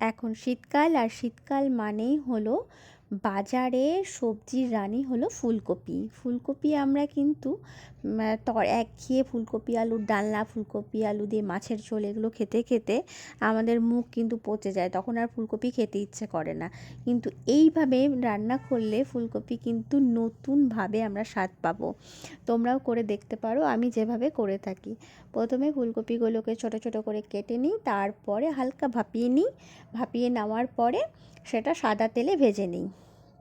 এখন শীতকাল আর শীতকাল মানেই হলো বাজারে সবজির রানী হলো ফুলকপি। ফুলকপি আমরা কিন্তু তর একঘেয়ে ফুলকপি, আলুর ডালনা, ফুলকপি, আলু দিয়ে মাছের ঝোল এগুলো খেতে খেতে আমাদের মুখ কিন্তু পচে যায়, তখন আর ফুলকপি খেতে ইচ্ছে করে না। কিন্তু এইভাবে রান্না করলে ফুলকপি কিন্তু নতুনভাবে আমরা স্বাদ পাবো। তোমরাও করে দেখতে পারো, আমি যেভাবে করে থাকি। প্রথমে ফুলকপিগুলোকে ছোট ছোট করে কেটে নিই, তারপরে হালকা ভাপিয়ে নিই। ভাপিয়ে নেওয়ার পরে সেটা সাদা তেলে ভেজে নিই।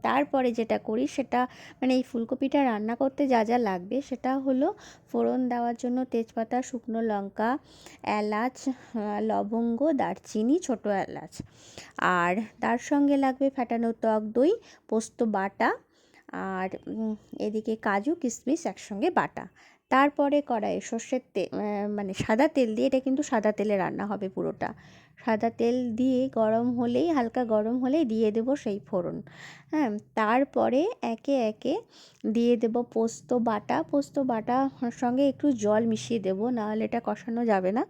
তারপরে যেটা করি সেটা মানে এই ফুলকপিটা রান্না করতে যা যা লাগবে সেটা হলো ফোড়ন দেওয়ার জন্য তেজপাতা, শুকনো লঙ্কা, এলাচ লবঙ্গ, দারচিনি, ছোটো এলাচ। আর তার সঙ্গে লাগবে ফ্যাটানো টক দই, পোস্ত বাটা, আর এদিকে কাজু, কিশমিশ একসঙ্গে বাটা। তারপরে কড়াইয়ে সর্ষের তেল মানে সাদা তেল দিয়ে, এটা কিন্তু সাদা তেলে রান্না হবে পুরোটা। সাদা তেল দিয়ে গরম হলেই, হালকা গরম হলেই দিয়ে দেবো সেই ফোড়ন। হ্যাঁ তারপরে একে একে দিয়ে দেব পোস্ত বাটা। পোস্ত বাটা সঙ্গে একটু জল মিশিয়ে দেবো, নাহলে এটা কষানো যাবে না।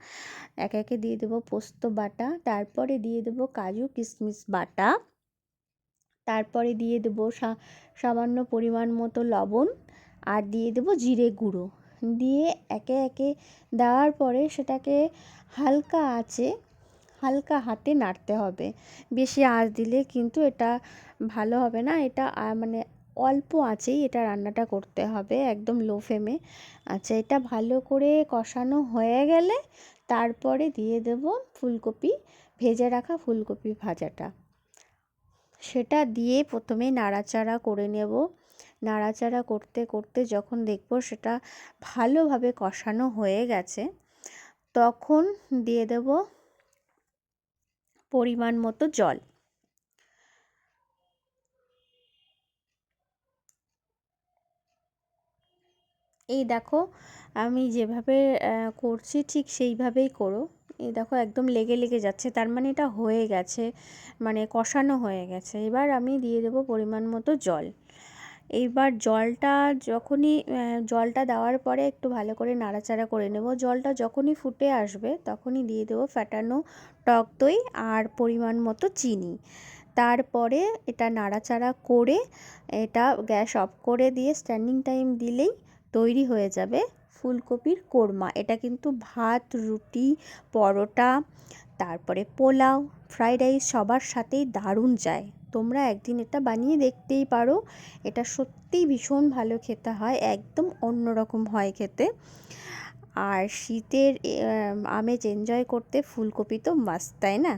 একে একে দিয়ে দেবো পোস্ত বাটা। তারপরে দিয়ে দেবো কাজু কিশমিশ বাটা। তারপরে দিয়ে দেবো সামান্য পরিমাণ মতো লবণ। আর দিয়ে দেবো জিরে গুঁড়ো। দিয়ে একে একে দেওয়ার পরে সেটাকে হালকা আঁচে, হালকা হাতে নাড়তে হবে। বেশি আঁচ দিলে কিন্তু এটা ভালো হবে না। এটা মানে অল্প আঁচেই এটা রান্নাটা করতে হবে একদম লো ফ্লেমে আচ্ছা এটা ভালো করে কষানো হয়ে গেলে তারপরে দিয়ে দেব ফুলকপি, ভেজে রাখা ফুলকপি ভাজাটা। সেটা দিয়ে প্রথমে নাড়াচাড়া করে নেব। নাড়াচাড়া করতে করতে যখন দেখব সেটা ভালোভাবে কষানো হয়ে গেছে, তখন দিয়ে দেব পরিমাণ মতো জল। এই দেখো আমি যেভাবে করছি ঠিক সেইভাবেই করো। এই দেখো একদম লেগে লেগে যাচ্ছে, তার মানে এটা হয়ে গেছে মানে কষানো হয়ে গেছে। এবার আমি দিয়ে দেবো পরিমাণ মতো জল। এইবার জলটা যখনই জলটা দেওয়ার পরে একটু ভালো করে নাড়াচাড়া করে নেব। জলটা যখনই ফুটে আসবে তখনই দিয়ে দেবো ফ্যাটানো টক দই আর পরিমাণ মতো চিনি। তারপরে এটা নাড়াচাড়া করে এটা গ্যাস অফ করে দিয়ে স্ট্যান্ডিং টাইম দিলেই তৈরি হয়ে যাবে ফুলকপির কোরমা। এটা কিন্তু ভাত, রুটি, পরোটা, তারপরে পোলাও, ফ্রাইড রাইস সবার সাথেই দারুণ যায়। তোমরা একদিন এটা বানিয়ে দেখতেই পারো। এটা সত্যিই ভীষণ ভালো খেতে হয়, একদম অন্যরকম হয় খেতে। আর শীতের আমেজ এনজয় করতে ফুলকপি তো মাস্ট তাই না?